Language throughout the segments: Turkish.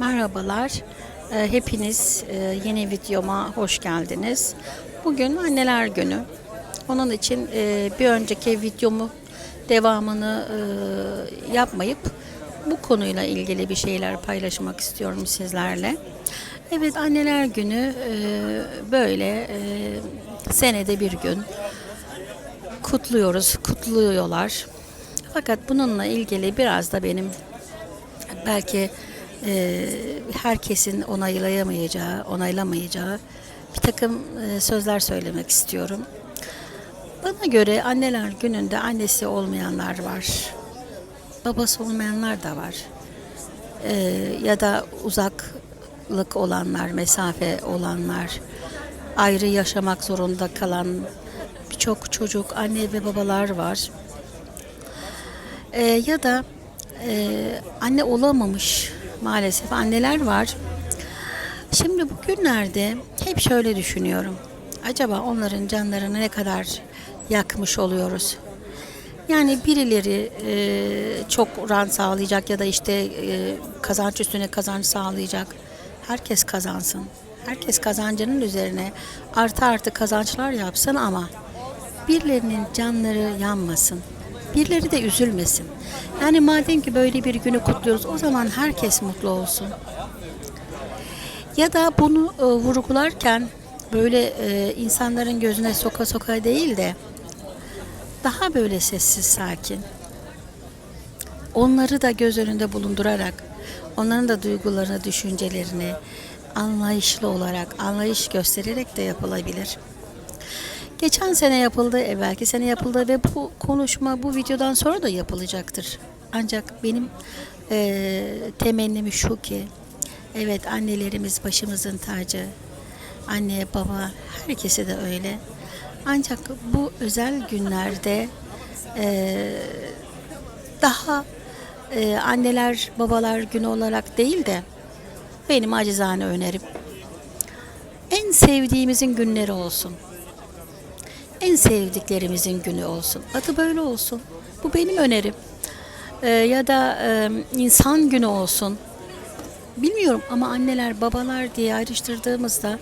Merhabalar. Ee, Hepiniz e, yeni videoma hoş geldiniz. Bugün Anneler Günü. Onun için e, bir önceki videomu devamını e, yapmayıp bu konuyla ilgili bir şeyler paylaşmak istiyorum sizlerle. Evet Anneler Günü böyle senede bir gün kutluyoruz, kutluyorlar. Fakat bununla ilgili biraz da benim belki e, herkesin onaylayamayacağı, onaylamayacağı bir takım e, sözler söylemek istiyorum. Bana göre anneler gününde annesi olmayanlar var. Babası olmayanlar da var. E, ya da uzaklık olanlar, mesafe olanlar, ayrı yaşamak zorunda kalan birçok çocuk, anne ve babalar var. E, ya da e, anne olamamış maalesef anneler var. Şimdi bugünlerde hep şöyle düşünüyorum. Acaba onların canlarını ne kadar yakmış oluyoruz? Yani birileri e, çok rant sağlayacak ya da işte e, kazanç üstüne kazanç sağlayacak. Herkes kazansın. Herkes kazancının üzerine artı artı kazançlar yapsın ama birilerinin canları yanmasın. Birileri de üzülmesin. Yani madem ki böyle bir günü kutluyoruz o zaman herkes mutlu olsun. Ya da bunu e, vurgularken böyle e, insanların gözüne soka soka değil de daha böyle sessiz sakin. Onları da göz önünde bulundurarak onların da duygularını, düşüncelerini anlayışlı olarak, anlayış göstererek de yapılabilir. Geçen sene yapıldı, evvelki sene yapıldı ve bu konuşma bu videodan sonra da yapılacaktır. Ancak benim e, temennim şu ki, evet annelerimiz başımızın tacı, anne baba herkesi de öyle. Ancak bu özel günlerde e, daha e, anneler babalar günü olarak değil de benim acizane önerim en sevdiğimizin günleri olsun en sevdiklerimizin günü olsun. Adı böyle olsun. Bu benim önerim. Ee, ya da e, insan günü olsun. Bilmiyorum ama anneler babalar diye ayrıştırdığımızda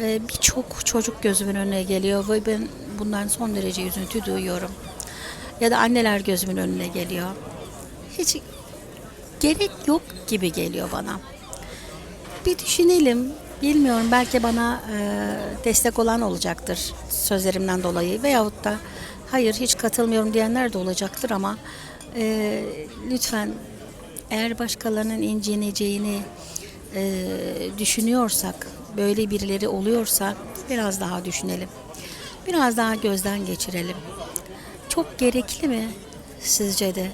e, birçok çocuk gözümün önüne geliyor ve ben bundan son derece üzüntü duyuyorum. Ya da anneler gözümün önüne geliyor. Hiç gerek yok gibi geliyor bana. Bir düşünelim. Bilmiyorum belki bana e, destek olan olacaktır sözlerimden dolayı veyahut da hayır hiç katılmıyorum diyenler de olacaktır ama e, lütfen eğer başkalarının incineceğini e, düşünüyorsak böyle birileri oluyorsa biraz daha düşünelim. Biraz daha gözden geçirelim. Çok gerekli mi sizce de?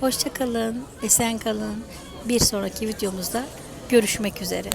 Hoşça kalın, esen kalın. Bir sonraki videomuzda görüşmek üzere.